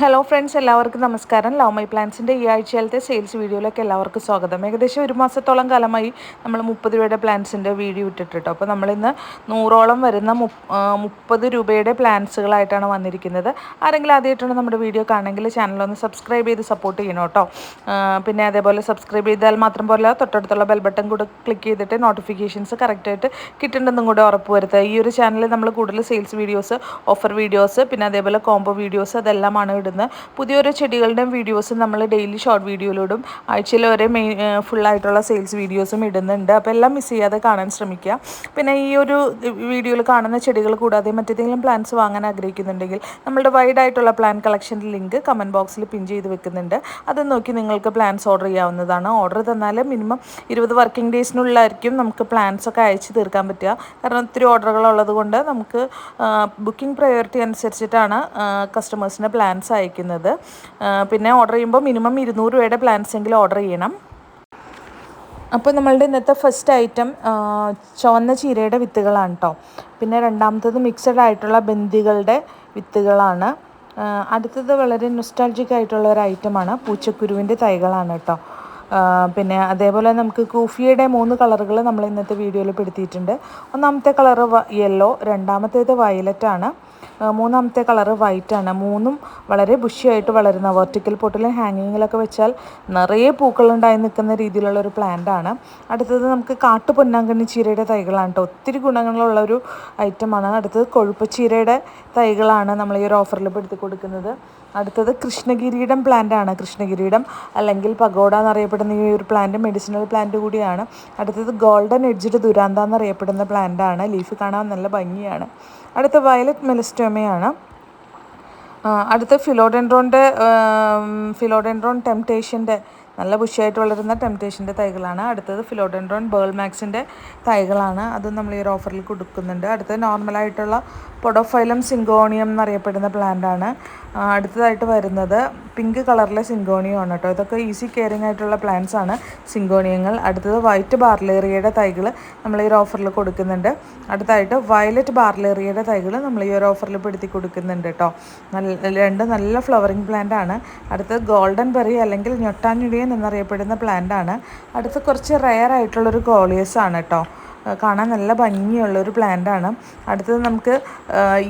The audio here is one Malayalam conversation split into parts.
ഹലോ ഫ്രണ്ട്സ് എല്ലാവർക്കും നമസ്കാരം. ലവ് മൈ പ്ലാൻസിന്റെ ഈ ആഴ്ചയിലത്തെ സെയിൽസ് വീഡിയോയിലേക്ക് എല്ലാവർക്കും സ്വാഗതം. ഏകദേശം ഒരു മാസത്തോളം കാലമായി നമ്മൾ മുപ്പത് രൂപയുടെ പ്ലാൻസിന്റെ വീഡിയോ ഇട്ടിട്ടോ അപ്പോൾ നമ്മളിന്ന് നൂറോളം വരുന്ന മുപ്പത് രൂപയുടെ പ്ലാൻസുകളായിട്ടാണ് വന്നിരിക്കുന്നത്. ആരെങ്കിലും ആദ്യമായിട്ടാണ് നമ്മുടെ വീഡിയോ കാണണമെങ്കിൽ ചാനലൊന്ന് സബ്സ്ക്രൈബ് ചെയ്ത് സപ്പോർട്ട് ചെയ്യണം കേട്ടോ പിന്നെ അതേപോലെ സബ്സ്ക്രൈബ് ചെയ്താൽ മാത്രം പോലെ തൊട്ടടുത്തുള്ള ബെൽ ബട്ടൺ കൂടെ ക്ലിക്ക് ചെയ്തിട്ട് നോട്ടിഫിക്കേഷൻസ് കറക്റ്റായിട്ട് കിട്ടുന്നുണ്ടെന്നും കൂടെ ഉറപ്പ് വരുത്തുക. ഈ ഒരു ചാനലിൽ നമ്മൾ കൂടുതൽ സെയിൽസ് വീഡിയോസ് ഓഫർ വീഡിയോസ് പിന്നെ അതേപോലെ കോംബോ വീഡിയോസ് അതെല്ലാമാണ് ഇടുന്നത് പുതിയൊരു ചെടികളുടെയും വീഡിയോസ് നമ്മൾ ഡെയിലി ഷോർട്ട് വീഡിയോയിലൂടും ആഴ്ചയിൽ ഓരോ മെയിൻ ഫുള്ളായിട്ടുള്ള സെയിൽസ് വീഡിയോസും ഇടുന്നുണ്ട്. അപ്പോൾ എല്ലാം മിസ് ചെയ്യാതെ കാണാൻ ശ്രമിക്കുക. പിന്നെ ഈ ഒരു വീഡിയോയിൽ കാണുന്ന ചെടികൾ കൂടാതെ മറ്റേതെങ്കിലും പ്ലാന്റ്സ് വാങ്ങാൻ ആഗ്രഹിക്കുന്നുണ്ടെങ്കിൽ നമ്മളുടെ വൈഡ് ആയിട്ടുള്ള പ്ലാൻ കളക്ഷന്റെ ലിങ്ക് കമന്റ് ബോക്സിൽ പിൻ ചെയ്ത് വെക്കുന്നുണ്ട്. അത് നോക്കി നിങ്ങൾക്ക് പ്ലാൻസ് ഓർഡർ ചെയ്യാവുന്നതാണ്. ഓർഡർ തന്നാൽ മിനിമം ഇരുപത് വർക്കിംഗ് ഡേയ്സിനുള്ളിലായിരിക്കും നമുക്ക് പ്ലാൻസ് ഒക്കെ അയച്ചു തീർക്കാൻ പറ്റുക. കാരണം ഒത്തിരി ഓർഡറുകൾ ഉള്ളതുകൊണ്ട് നമുക്ക് ബുക്കിംഗ് പ്രയോറിറ്റി അനുസരിച്ചിട്ടാണ് കസ്റ്റമേഴ്സിന്റെ പ്ലാൻസ് അയക്കുന്നത്. പിന്നെ ഓർഡർ ചെയ്യുമ്പോൾ മിനിമം ഇരുന്നൂറ് രൂപയുടെ പ്ലാൻസ് എങ്കിലും ഓർഡർ ചെയ്യണം. അപ്പോൾ നമ്മളുടെ ഇന്നത്തെ ഫസ്റ്റ് ഐറ്റം ചുവന്ന ചീരയുടെ വിത്തുകളാണ് കേട്ടോ പിന്നെ രണ്ടാമത്തത് മിക്സഡ് ആയിട്ടുള്ള ബന്ദികളുടെ വിത്തുകളാണ്. അടുത്തത് വളരെ നൊസ്റ്റാൾജിക് ആയിട്ടുള്ള ഒരു ഐറ്റമാണ് പൂച്ചക്കുരുവിന്റെ തൈകളാണ് കേട്ടോ പിന്നെ അതേപോലെ നമുക്ക് കൂഫിയുടെ മൂന്ന് കളറുകൾ നമ്മൾ ഇന്നത്തെ വീഡിയോയിൽ പെടുത്തിയിട്ടുണ്ട്. ഒന്നാമത്തെ കളറ് യെല്ലോ രണ്ടാമത്തേത് വയലറ്റാണ് മൂന്നാമത്തെ കളറ് വൈറ്റ് ആണ്. മൂന്നും വളരെ ബുഷിയായിട്ട് വളരുന്ന വെർട്ടിക്കൽ പോട്ടിലും ഹാങ്ങിങ്ങിലൊക്കെ വെച്ചാൽ നിറയെ പൂക്കളുണ്ടായി നിൽക്കുന്ന രീതിയിലുള്ള ഒരു പ്ലാന്റ് ആണ്. അടുത്തത് നമുക്ക് കാട്ടു പൊന്നാങ്കണ്ണി ചീരയുടെ തൈകളാണ് കേട്ടോ. ഒത്തിരി ഗുണങ്ങളുള്ള ഒരു ഐറ്റമാണ് അടുത്തത് കൊഴുപ്പച്ചീരയുടെ തൈകളാണ് നമ്മൾ ഈ ഒരു ഓഫറിൽ പെടുത്തി കൊടുക്കുന്നത്. അടുത്തത് കൃഷ്ണഗിരീടം പ്ലാന്റ് ആണ്. കൃഷ്ണകിരീടം അല്ലെങ്കിൽ പഗോഡ എന്നറിയപ്പെടുന്ന ഈ ഒരു പ്ലാന്റ് മെഡിസിനൽ പ്ലാന്റ് കൂടിയാണ്. അടുത്തത് ഗോൾഡൻ എഡ്ജ്ഡ് ദുരാന്ത എന്നറിയപ്പെടുന്ന പ്ലാന്റ് ആണ്. ലീഫ് കാണാൻ നല്ല ഭംഗിയാണ്. അടുത്ത വയലറ്റ് മെലിസ്റ്റോമയാണ്. അടുത്ത ഫിലോഡെൻഡ്രോന്റെ ഫിലോഡെൻഡ്രോൺ ടെംപ്റ്റേഷന്റെ നല്ല ബുഷിയായിട്ട് വളരുന്ന ടെംപ്റ്റേഷന്റെ തൈകളാണ്. അടുത്തത് ഫിലോഡെൻഡ്രോൺ ബേൾ മാക്സിന്റെ തൈകളാണ്. അതും നമ്മൾ ഈ ഒരു ഓഫറിൽ കൊടുക്കുന്നുണ്ട്. അടുത്തത് നോർമലായിട്ടുള്ള പൊഡോഫൈലം സിങ്കോണിയം എന്നറിയപ്പെടുന്ന പ്ലാന്റാണ് അടുത്തതായിട്ട് വരുന്നത് പിങ്ക് കളറിലെ സിങ്കോണിയമാണ് കേട്ടോ. ഇതൊക്കെ ഈസി കെയറിങ് ആയിട്ടുള്ള പ്ലാന്റ്സ് ആണ് സിങ്കോണിയങ്ങൾ അടുത്തത് വൈറ്റ് ബാർലേറിയയുടെ തൈകൾ നമ്മൾ ഈ ഒരു ഓഫറിൽ കൊടുക്കുന്നുണ്ട്. അടുത്തായിട്ട് വയലറ്റ് ബാർലേറിയയുടെ തൈകൾ നമ്മൾ ഈ ഒരു ഓഫറിൽ പെടുത്തി കൊടുക്കുന്നുണ്ട് കേട്ടോ. നല്ല രണ്ട് നല്ല ഫ്ലവറിങ് പ്ലാന്റ് ആണ്. അടുത്തത് ഗോൾഡൻ ബെറി അല്ലെങ്കിൽ ഞൊട്ടാഞ്ഞുടിയൻ എന്നറിയപ്പെടുന്ന പ്ലാന്റ് ആണ്. അടുത്ത് കുറച്ച് റെയർ ആയിട്ടുള്ളൊരു കോളിയസ് ആണ് കേട്ടോ. കാണാൻ നല്ല ഭംഗിയുള്ള ഒരു പ്ലാന്റാണ് അടുത്തത് നമുക്ക്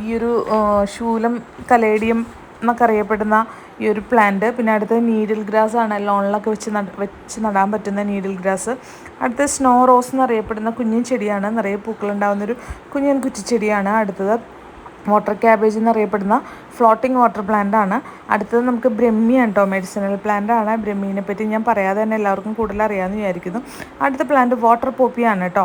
ഈ ഒരു ശൂലം കലേഡിയം എന്നൊക്കെ അറിയപ്പെടുന്ന ഈ ഒരു പ്ലാന്റ് പിന്നെ അടുത്തത് നീഡിൽ ഗ്രാസ് ആണ്. ലോണിലൊക്കെ വെച്ച് വെച്ച് നടാൻ പറ്റുന്ന നീഡിൽ ഗ്രാസ് അടുത്തത് സ്നോ റോസ് എന്നറിയപ്പെടുന്ന കുഞ്ഞൻ ചെടിയാണ്. നിറയെ പൂക്കളുണ്ടാകുന്നൊരു കുഞ്ഞൻ കുറ്റിച്ചെടിയാണ്. അടുത്തത് വാട്ടർ ക്യാബേജ് എന്നറിയപ്പെടുന്ന ഫ്ലോട്ടിംഗ് വാട്ടർ പ്ലാന്റ് ആണ്. അടുത്തത് നമുക്ക് ബ്രഹ്മിയാണ് കേട്ടോ മെഡിസിനൽ പ്ലാന്റ് ആണ്. ബ്രഹ്മീനെ പറ്റി ഞാൻ പറയാതെ തന്നെ എല്ലാവർക്കും കൂടുതൽ അറിയാമെന്ന് വിചാരിക്കുന്നു. അടുത്ത പ്ലാന്റ് വാട്ടർ പോപ്പിയാണ് കേട്ടോ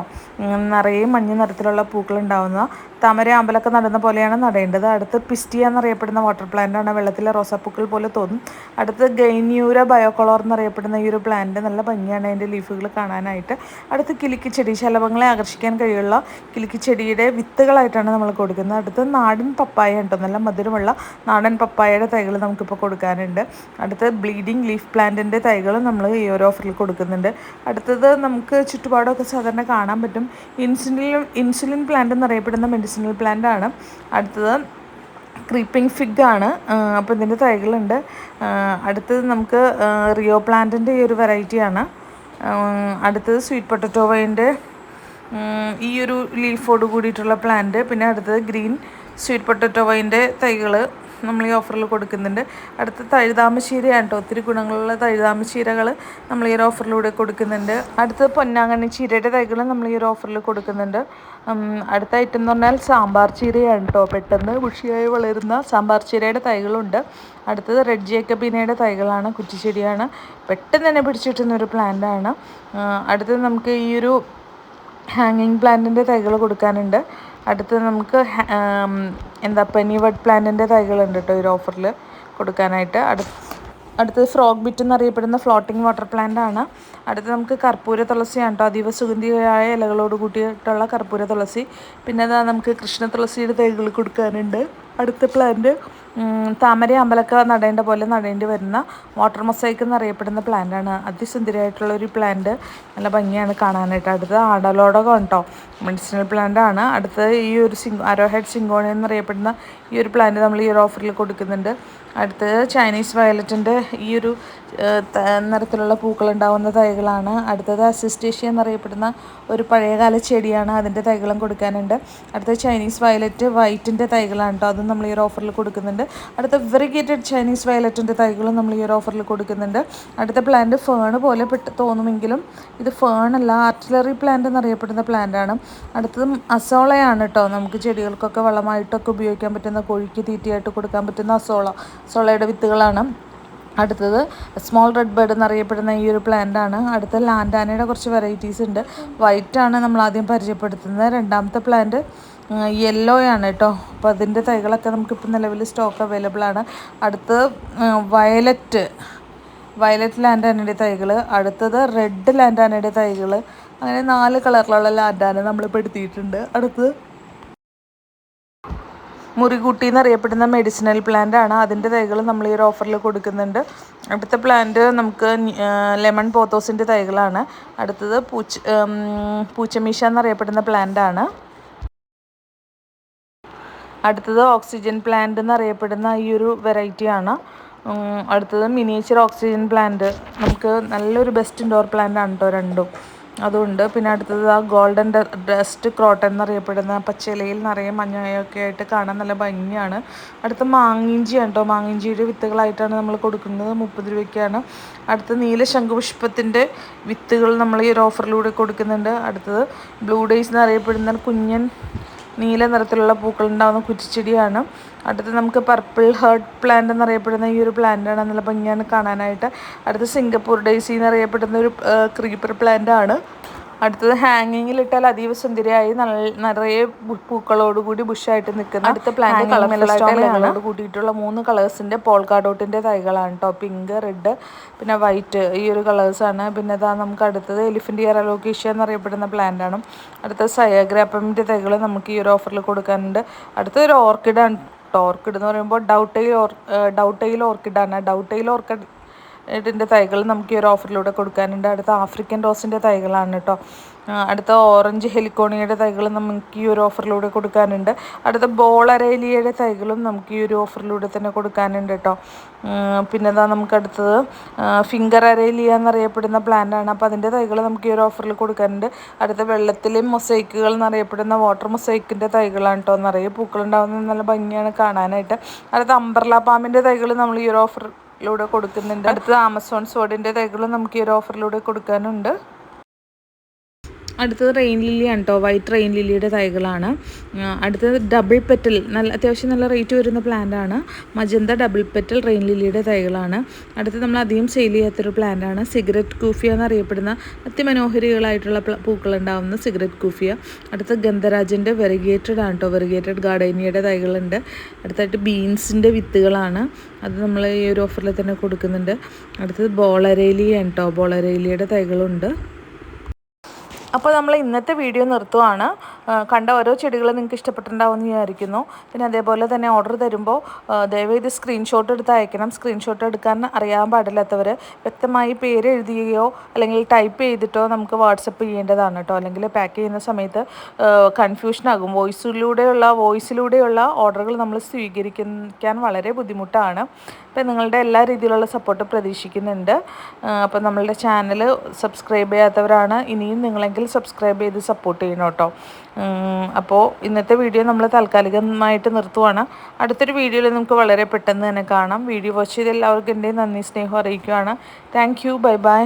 നിറയെ മഞ്ഞ നിറത്തിലുള്ള പൂക്കൾ ഉണ്ടാവുന്ന താമര അമ്പലൊക്കെ നടുന്ന പോലെയാണ് നടേണ്ടത്. അടുത്ത് പിസ്റ്റിയ എന്നറിയപ്പെടുന്ന വാട്ടർ പ്ലാന്റ് ആണ്. വെള്ളത്തിലെ റോസാപ്പൂക്കൾ പോലെ തോന്നും. അടുത്ത് ഗൈന്യൂര ബയോകളോർ എന്നറിയപ്പെടുന്ന ഈ ഒരു പ്ലാന്റ് നല്ല ഭംഗിയാണ് അതിന്റെ ലീഫുകൾ കാണാനായിട്ട്. അടുത്ത് കിലിക്കി ചെടി ശലഭങ്ങളെ ആകർഷിക്കാൻ കഴിയുള്ള കിലിക്കി ചെടിയുടെ വിത്തുകളായിട്ടാണ് നമ്മൾ കൊടുക്കുന്നത്. അടുത്ത് നാടൻ പപ്പായ ഉണ്ടോ? നല്ല മധുരമുള്ള നാടൻ പപ്പായയുടെ തൈകൾ നമുക്കിപ്പോൾ കൊടുക്കാനുണ്ട്. അടുത്തത് ബ്ലീഡിങ് ലീഫ് പ്ലാന്റിന്റെ തൈകളും നമ്മൾ ഈ ഒരു ഓഫറിൽ കൊടുക്കുന്നുണ്ട്. അടുത്തത് നമുക്ക് ചുറ്റുപാടൊക്കെ സാധാരണ കാണാൻ പറ്റും. ഇൻസുലിൻ ഇൻസുലിൻ പ്ലാന്റ് എന്നറിയപ്പെടുന്ന മെഡിസിനൽ പ്ലാന്റ് ആണ്. അടുത്തത് ക്രീപ്പിംഗ് ഫിഗ് ആണ്. അപ്പോൾ ഇതിന്റെ തൈകളുണ്ട്. അടുത്തത് നമുക്ക് റിയോ പ്ലാന്റിന്റെ ഈ ഒരു വെറൈറ്റിയാണ് അടുത്തത് സ്വീറ്റ് പൊട്ടറ്റോ വൈന്റെ ഈ ഒരു ലീഫോട് കൂടിയിട്ടുള്ള പ്ലാന്റ്. പിന്നെ അടുത്തത് ഗ്രീൻ സ്വീറ്റ് പൊട്ടറ്റോ വൈന്റെ തൈകൾ നമ്മൾ ഈ ഓഫറിൽ കൊടുക്കുന്നുണ്ട്. അടുത്ത തഴുതാമശീരയാണ് കേട്ടോ ഒത്തിരി ഗുണങ്ങളുള്ള തഴുതാമശീരകൾ നമ്മൾ ഈ ഒരു ഓഫറിലൂടെ കൊടുക്കുന്നുണ്ട്. അടുത്ത പൊന്നാങ്കണ്ണി ചീരയുടെ തൈകൾ നമ്മൾ ഈ ഒരു ഓഫറിൽ കൊടുക്കുന്നുണ്ട്. അടുത്ത ഐറ്റം എന്ന് പറഞ്ഞാൽ സാമ്പാർ ചീരയാണ് കേട്ടോ പെട്ടെന്ന് ബുഷിയായി വളരുന്ന സാമ്പാർ ചീരയുടെ തൈകളുണ്ട്. അടുത്തത് റെഡ് ജേക്കബീനയുടെ തൈകളാണ് കുറ്റിച്ചെടിയാണ്. പെട്ടെന്ന് തന്നെ പിടിച്ചിട്ടുന്ന ഒരു പ്ലാന്റാണ് അടുത്തത് നമുക്ക് ഈ ഒരു ഹാങ്ങിങ് പ്ലാന്റിന്റെ തൈകൾ കൊടുക്കാനുണ്ട്. അടുത്ത് നമുക്ക് എന്താ പെനിവഡ് പ്ലാന്റിന്റെ തൈകളുണ്ട് കേട്ടോ ഒരു ഓഫറിൽ കൊടുക്കാനായിട്ട്. അടുത്ത് അടുത്തത് ഫ്രോഗ് ബിറ്റ് എന്നറിയപ്പെടുന്ന ഫ്ലോട്ടിംഗ് വാട്ടർ പ്ലാന്റ് ആണ്. അടുത്ത് നമുക്ക് കർപ്പൂര തുളസിയാണ് കേട്ടോ അതീവ സുഗന്ധിയായ ഇലകളോട് കൂട്ടിയിട്ടുള്ള കർപ്പൂര തുളസി. പിന്നെ അതാ നമുക്ക് കൃഷ്ണ തുളസിയുടെ തൈകൾ കൊടുക്കാനുണ്ട്. അടുത്ത പ്ലാന്റ് താമര അമ്പലക്ക നടേണ്ട പോലെ നടേണ്ടി വരുന്ന വാട്ടർ മൊസൈക്ക് എന്നറിയപ്പെടുന്ന പ്ലാന്റാണ് അതിസുന്ദരമായിട്ടുള്ള ഒരു പ്ലാന്റ് നല്ല ഭംഗിയാണ് കാണാനായിട്ട്. അടുത്ത ആടലോടകം കേട്ടോ മെഡിസിനൽ പ്ലാന്റ് ആണ്. അടുത്തത് ഈ ഒരു സിംഗ് അരോഹെഡ് സിങ്കോണി എന്നറിയപ്പെടുന്ന ഈ ഒരു പ്ലാന്റ് നമ്മൾ ഈ ഒരു ഓഫറിൽ കൊടുക്കുന്നുണ്ട്. അടുത്തത് ചൈനീസ് വയലറ്റിന്റെ ഈ ഒരു നിറത്തിലുള്ള പൂക്കൾ ഉണ്ടാകുന്ന തൈകളാണ്. അടുത്തത് അസിസ്റ്റേഷ്യ എന്നറിയപ്പെടുന്ന ഒരു പഴയകാല ചെടിയാണ് അതിന്റെ തൈകളും കൊടുക്കാനുണ്ട്. അടുത്ത ചൈനീസ് വയലറ്റ് വൈറ്റിന്റെ തൈകളാണ് കേട്ടോ അതും നമ്മൾ ഈ ഒരു ഓഫറിൽ കൊടുക്കുന്നുണ്ട്. അടുത്ത വെറിഗേറ്റഡ് ചൈനീസ് വയലറ്റിന്റെ തൈകളും നമ്മൾ ഈ ഒരു ഓഫറിൽ കൊടുക്കുന്നുണ്ട്. അടുത്ത പ്ലാന്റ് ഫേൺ പോലെ പെട്ട് തോന്നുമെങ്കിലും ഇത് ഫേൺ അല്ല ആർട്ടിലറി പ്ലാന്റ് എന്നറിയപ്പെടുന്ന പ്ലാന്റ് ആണ്. അടുത്തത് അസോളയാണ് കേട്ടോ നമുക്ക് ചെടികൾക്കൊക്കെ വളമായിട്ടൊക്കെ ഉപയോഗിക്കാൻ പറ്റുന്ന കോഴിക്ക് തീറ്റയായിട്ട് കൊടുക്കാൻ പറ്റുന്ന അസോള സോളയുടെ വിത്തുകളാണ്. അടുത്തത് സ്മോൾ റെഡ് ബേർഡ് എന്നറിയപ്പെടുന്ന ഈ ഒരു പ്ലാന്റ് ആണ്. അടുത്ത ലാൻഡാനയുടെ കുറച്ച് വെറൈറ്റീസ് ഉണ്ട്. വൈറ്റാണ് നമ്മൾ ആദ്യം പരിചയപ്പെടുത്തുന്നത്. രണ്ടാമത്തെ പ്ലാന്റ് യെല്ലോ ആണ് കേട്ടോ അപ്പോൾ അതിന്റെ തൈകളൊക്കെ നമുക്കിപ്പോൾ നിലവിൽ സ്റ്റോക്ക് അവൈലബിൾ ആണ്. അടുത്തത് വയലറ്റ് വയലറ്റ് ലാൻഡാനയുടെ തൈകൾ അടുത്തത് റെഡ് ലാൻഡാനയുടെ തൈകൾ അങ്ങനെ നാല് കളറിലുള്ള ലാൻഡാന നമ്മൾ പെടുത്തിയിട്ടുണ്ട് അടുത്തത് മുറികൂട്ടി എന്നറിയപ്പെടുന്ന മെഡിസിനൽ പ്ലാന്റ് ആണ്. അതിന്റെ തൈകൾ നമ്മൾ ഈ ഒരു ഓഫറിൽ കൊടുക്കുന്നുണ്ട്. അടുത്ത പ്ലാന്റ് നമുക്ക് ലെമൺ പോത്തോസിന്റെ തൈകളാണ്. അടുത്തത് പൂച്ച പൂച്ചമീശ എന്നറിയപ്പെടുന്ന പ്ലാന്റ് ആണ്. അടുത്തത് ഓക്സിജൻ പ്ലാന്റ് എന്നറിയപ്പെടുന്ന ഈ ഒരു വെറൈറ്റിയാണ് അടുത്തത് മിനിയേച്ചർ ഓക്സിജൻ പ്ലാന്റ് നമുക്ക് നല്ലൊരു ബെസ്റ്റ് ഇൻഡോർ പ്ലാന്റ് ആണ് കേട്ടോ രണ്ടും. അതുണ്ട്. പിന്നെ അടുത്തത് ആ ഗോൾഡൻ ഡസ്റ്റ് ക്രോട്ടൺ എന്നറിയപ്പെടുന്ന പച്ചിലയിൽ നിറയെ മഞ്ഞയൊക്കെ ആയിട്ട് കാണാൻ നല്ല ഭംഗിയാണ്. അടുത്ത മാങ്ങിഞ്ചിയാണ് കേട്ടോ മാങ്ങിഞ്ചിയുടെ വിത്തുകളായിട്ടാണ് നമ്മൾ കൊടുക്കുന്നത്. മുപ്പത് രൂപയ്ക്കാണ്. അടുത്ത നീല ശംഖുപുഷ്പത്തിന്റെ വിത്തുകൾ നമ്മൾ ഈ ഒരു ഓഫറിലൂടെ കൊടുക്കുന്നുണ്ട്. അടുത്തത് ബ്ലൂ ഡേയ്സ് എന്നറിയപ്പെടുന്ന കുഞ്ഞൻ നീല നിറത്തിലുള്ള പൂക്കൾ ഉണ്ടാകുന്ന കുറ്റിച്ചെടിയാണ്. അടുത്ത് നമുക്ക് പർപ്പിൾ ഹേർട്ട് പ്ലാന്റ് എന്നറിയപ്പെടുന്ന ഈ ഒരു പ്ലാന്റാണ് നല്ല ഭംഗിയാണ് കാണാനായിട്ട്. അടുത്ത് സിംഗപ്പൂർ ഡേയ്സി എന്നറിയപ്പെടുന്ന ഒരു ക്രീപ്പർ പ്ലാന്റ് ആണ്. അടുത്തത് ഹാങ്ങിങ്ങിൽ ഇട്ടാൽ അതീവ സുന്ദരിയായി നിറയെ പൂക്കളോടുകൂടി ബുഷായിട്ട് നിൽക്കുന്ന അടുത്ത പ്ലാന്റ് കളർഫുള്ളായിട്ട് കൂട്ടിയിട്ടുള്ള മൂന്ന് കളേഴ്സിന്റെ പോൾക്കാഡോട്ടിന്റെ തൈകളാണ് കേട്ടോ പിങ്ക് റെഡ് പിന്നെ വൈറ്റ് ഈ ഒരു കളേഴ്സാണ് പിന്നെ ഇതാ നമുക്ക് അടുത്തത് എലിഫന്റ് ഇയർ അലോക്കേഷ്യ എന്നറിയപ്പെടുന്ന പ്ലാന്റ് ആണ്. അടുത്ത സയഗ്രാപ്പമിന്റെ തൈകൾ നമുക്ക് ഈ ഒരു ഓഫറിൽ കൊടുക്കാനുണ്ട്. അടുത്തൊരു ഓർക്കിഡാണ് ഓർക്കിഡ് എന്ന് പറയുമ്പോൾ ഡൗട്ടയിൽ ഓർ ഡൗട്ടയിൽ ഓർക്കിഡാണ് ഡൗട്ടയിൽ ഓർക്കിഡ് ഇതിന്റെ തൈകൾ നമുക്ക് ഈ ഒരു ഓഫറിലൂടെ കൊടുക്കാനുണ്ട്. അടുത്ത ആഫ്രിക്കൻ റോസിന്റെ തൈകളാണ് കേട്ടോ അടുത്ത ഓറഞ്ച് ഹെലിക്കോണിയുടെ തൈകൾ നമുക്ക് ഈ ഒരു ഓഫറിലൂടെ കൊടുക്കാനുണ്ട്. അടുത്ത ബോളരേലിയയുടെ തൈകളും നമുക്ക് ഈ ഒരു ഓഫറിലൂടെ തന്നെ കൊടുക്കാനുണ്ട് കേട്ടോ പിന്നെ ഇതാ നമുക്ക് അടുത്തത്? ഫിംഗർ അരേലിയ എന്നറിയപ്പെടുന്ന പ്ലാന്റാണ് അപ്പോൾ അതിന്റെ തൈകൾ നമുക്ക് ഈ ഒരു ഓഫറിൽ കൊടുക്കാനുണ്ട്. അടുത്ത വെള്ളത്തിലെ മൊസൈക്കുകൾ എന്നറിയപ്പെടുന്ന വാട്ടർ മൊസൈക്കിന്റെ തൈകളാണ് കേട്ടോ നിറയെ പൂക്കളുണ്ടാകുന്നത് നല്ല ഭംഗിയാണ് കാണാനായിട്ട്. അടുത്ത അംബർല പാമ്പിന്റെ തൈകൾ നമ്മൾ ഈ ഒരു ഓഫർ ലൂടെ കൊടുക്കുന്നുണ്ട്. അടുത്തത് ആമസോൺ സോഡിന്റെ തൈകളും നമുക്ക് ഈ ഒരു ഓഫറിലൂടെ കൊടുക്കാനുണ്ട്. അടുത്തത് റെയിൻ ലില്ലിയാണ് കേട്ടോ. വൈറ്റ് റെയിൻ ലില്ലിയുടെ തൈകളാണ്. അടുത്തത് ഡബിൾ പെറ്റൽ. നല്ല അത്യാവശ്യം നല്ല റേറ്റ് വരുന്ന പ്ലാന്റ് ആണ്. മജന്ത ഡബിൾ പെറ്റൽ റെയിൻ ലില്ലിയുടെ തൈകളാണ്. അടുത്തത് നമ്മൾ അധികം സെയിൽ ചെയ്യാത്തൊരു പ്ലാന്റ് ആണ്. സിഗരറ്റ് കൂഫിയ എന്നറിയപ്പെടുന്ന അതിമനോഹരികളായിട്ടുള്ള പൂക്കളുണ്ടാവുന്ന സിഗരറ്റ് കൂഫിയ. അടുത്ത ഗന്ധരാജന്റെ വെറിഗേറ്റഡ് ആണ് കേട്ടോ. വെറിഗേറ്റഡ് ഗാർഡേനിയയുടെ തൈകളുണ്ട്. അടുത്തായിട്ട് ബീൻസിന്റെ വിത്തുകളാണ്. അത് നമ്മൾ ഈ ഒരു ഓഫറിൽ തന്നെ കൊടുക്കുന്നുണ്ട്. അടുത്തത് ബോളരേലിയാണ് കേട്ടോ. ബോളരേലിയുടെ തൈകളുണ്ട്. അപ്പോൾ നമ്മൾ ഇന്നത്തെ വീഡിയോ നിർത്തുവാണ്. കണ്ട ഓരോ ചെടികളും നിങ്ങൾക്ക് ഇഷ്ടപ്പെട്ടിട്ടുണ്ടാവുമെന്ന് വിചാരിക്കുന്നു. പിന്നെ അതേപോലെ തന്നെ ഓർഡർ തരുമ്പോൾ ദയവായി ഇത് സ്ക്രീൻഷോട്ട് എടുത്ത് അയക്കണം. സ്ക്രീൻഷോട്ട് എടുക്കാൻ അറിയാൻ പാടില്ലാത്തവർ വ്യക്തമായി പേര് എഴുതിയോ അല്ലെങ്കിൽ ടൈപ്പ് ചെയ്തിട്ടോ നമുക്ക് വാട്സപ്പ് ചെയ്യേണ്ടതാണ് കേട്ടോ അല്ലെങ്കിൽ പാക്ക് ചെയ്യുന്ന സമയത്ത് കൺഫ്യൂഷനാകും വോയിസിലൂടെയുള്ള വോയിസിലൂടെയുള്ള ഓർഡറുകൾ നമ്മൾ സ്വീകരിക്കാൻ വളരെ ബുദ്ധിമുട്ടാണ്. അപ്പം നിങ്ങളുടെ എല്ലാ രീതിയിലുള്ള സപ്പോർട്ട് പ്രതീക്ഷിക്കുന്നുണ്ട്. അപ്പം നമ്മളുടെ ചാനൽ സബ്സ്ക്രൈബ് ചെയ്യാത്തവരാണ്. ഇനിയും നിങ്ങളെങ്കിൽ സബ്സ്ക്രൈബ് ചെയ്ത് സപ്പോർട്ട് ചെയ്യണം കേട്ടോ അപ്പോൾ ഇന്നത്തെ വീഡിയോ നമ്മൾ താൽക്കാലികമായിട്ട് നിർത്തുവാണ്. അടുത്തൊരു വീഡിയോയിൽ നമുക്ക് വളരെ പെട്ടെന്ന് തന്നെ കാണാം. വീഡിയോ വാച്ച് ചെയ്ത് എല്ലാവർക്കും എന്റെ നന്ദി സ്നേഹം അറിയിക്കുകയാണ് താങ്ക് യു ബൈ ബൈ